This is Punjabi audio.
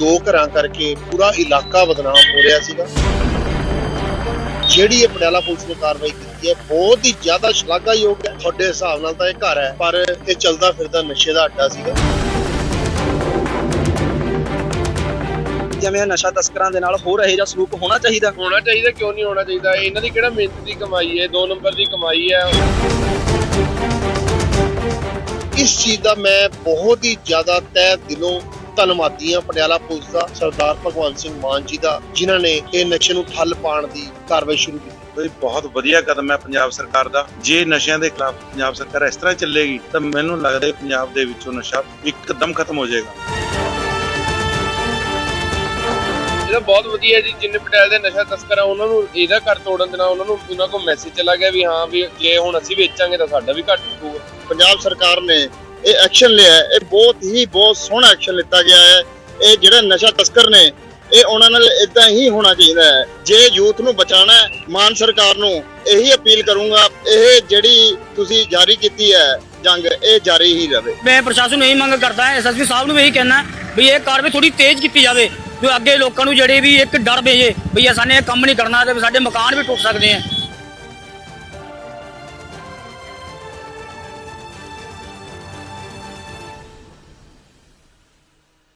ਦੋ ਘਰਾਂ ਕਰਕੇ ਪੂਰਾ ਇਲਾਕਾ ਬਦਨਾਮ ਹੋ ਰਿਹਾ ਸੀਗਾ। ਜਿਹੜੀ ਇਹ ਪਟਿਆਲਾ ਪੁਲਿਸ ਨੇ ਕਾਰਵਾਈ ਕੀਤੀ ਹੈ ਬਹੁਤ ਹੀ ਜ਼ਿਆਦਾ ਸ਼ਲਾਘਾਯੋਗ ਹੈ। ਤੁਹਾਡੇ ਹਿਸਾਬ ਨਾਲ ਤਾਂ ਇਹ ਘਰ ਹੈ ਪਰ ਇਹ ਚੱਲਦਾ ਫਿਰਦਾ ਨਸ਼ੇ ਦਾ ਅੱਡਾ ਸੀਗਾ। ਜਿਵੇਂ ਨਸ਼ਾ ਤਸਕਰਾਂ ਦੇ ਨਾਲ ਹੋ ਰਹੇ ਜਾਂ ਸਲੂਕ ਹੋਣਾ ਚਾਹੀਦਾ ਹੋਣਾ ਚਾਹੀਦਾ ਕਿਉਂ ਨਹੀਂ ਹੋਣਾ ਚਾਹੀਦਾ? ਇਹਨਾਂ ਦੀ ਕਿਹੜਾ ਮਿਹਨਤ ਦੀ ਕਮਾਈ ਹੈ? ਦੋ ਨੰਬਰ ਦੀ ਕਮਾਈ ਹੈ। ਇਸ ਚੀਜ਼ ਦਾ ਮੈਂ ਬਹੁਤ ਹੀ ਜ਼ਿਆਦਾ ਤਹਿ ਦਿਲੋਂ ਧੰਨਵਾਦੀ ਹਾਂ ਪਟਿਆਲਾ ਪੁਲਿਸ ਦਾ ਸਰਦਾਰ ਭਗਵੰਤ ਸਿੰਘ ਮਾਨ ਜੀ ਦਾ ਜਿਨ੍ਹਾਂ ਨੇ ਇਹ ਨਸ਼ੇ ਨੂੰ ਠੱਲ ਪਾਉਣ ਦੀ ਕਾਰਵਾਈ ਸ਼ੁਰੂ ਕੀਤੀ। ਬਈ ਬਹੁਤ ਵਧੀਆ ਕਦਮ ਹੈ ਪੰਜਾਬ ਸਰਕਾਰ ਦਾ। ਜੇ ਨਸ਼ਿਆਂ ਦੇ ਖਿਲਾਫ ਪੰਜਾਬ ਸਰਕਾਰ ਇਸ ਤਰ੍ਹਾਂ ਚੱਲੇਗੀ ਤਾਂ ਮੈਨੂੰ ਲੱਗਦਾ ਹੈ ਪੰਜਾਬ ਦੇ ਵਿੱਚੋਂ ਨਸ਼ਾ ਇੱਕਦਮ ਖਤਮ ਹੋ ਜਾਏਗਾ। ਇਹ ਤਾਂ ਬਹੁਤ ਵਧੀਆ ਜੀ ਜਿੰਨੇ ਪਟਿਆਲੇ ਦੇ ਨਸ਼ਾ ਤਸਕਰ ਆ ਉਹਨਾਂ ਨੂੰ ਇਹਦਾ ਘਰ ਤੋੜਨ ਦੇ ਨਾਲ ਉਹਨਾਂ ਨੂੰ ਉਹਨਾਂ ਕੋਲ ਮੈਸੇਜ ਚਲਾ ਗਿਆ ਵੀ ਹਾਂ ਵੀ ਜੇ ਹੁਣ ਅਸੀਂ ਵੇਚਾਂਗੇ ਤਾਂ ਸਾਡਾ ਵੀ ਘੱਟ ਹੋਊਗਾ। ਪੰਜਾਬ ਸਰਕਾਰ ਨੇ ਇਹ ਐਕਸ਼ਨ ਲਿਆ ਹੈ। ਇਹ ਬਹੁਤ ਹੀ ਬਹੁਤ ਸੋਹਣਾ ਐਕਸ਼ਨ ਲਿੱਤਾ ਗਿਆ ਹੈ। ਇਹ ਜਿਹੜਾ ਨਸ਼ਾ ਤਸਕਰ ਨੇ, ਇਹ ਉਹਨਾਂ ਨਾਲ ਇਦਾਂ ਹੀ ਹੋਣਾ ਚਾਹੀਦਾ ਹੈ। ਜੇ ਯੂਥ ਨੂੰ ਬਚਾਉਣਾ ਹੈ, ਮਾਨ ਸਰਕਾਰ ਨੂੰ ਇਹੀ ਅਪੀਲ ਕਰੂੰਗਾ, ਇਹ ਜਿਹੜੀ ਤੁਸੀਂ ਜਾਰੀ ਕੀਤੀ ਹੈ ਜੰਗ, ਇਹ ਜਾਰੀ ਹੀ ਰਵੇ। ਮੈਂ ਪ੍ਰਸ਼ਾਸਨ ਨੂੰ ਇਹੀ ਮੰਗ ਕਰਦਾ ਹਾਂ ਐਸਐਸਪੀ ਸਾਹਿਬ ਨੂੰ ਵੀ ਇਹੀ ਕਹਿਣਾ ਵੀ ਇਹ ਕਾਰਵਾਈ ਥੋੜੀ ਤੇਜ਼ ਕੀਤੀ ਜਾਵੇ ਜੋ ਅੱਗੇ ਲੋਕਾਂ ਨੂੰ ਜਿਹੜੇ ਵੀ ਇੱਕ ਡਰ ਭੇਜੇ ਵੀ ਇਹ ਸਾਨੇ ਇਹ ਕੰਮ ਨਹੀਂ ਕਰਨਾ ਤੇ ਸਾਡੇ ਮਕਾਨ ਵੀ ਟੁੱਟ ਸਕਦੇ ਆ।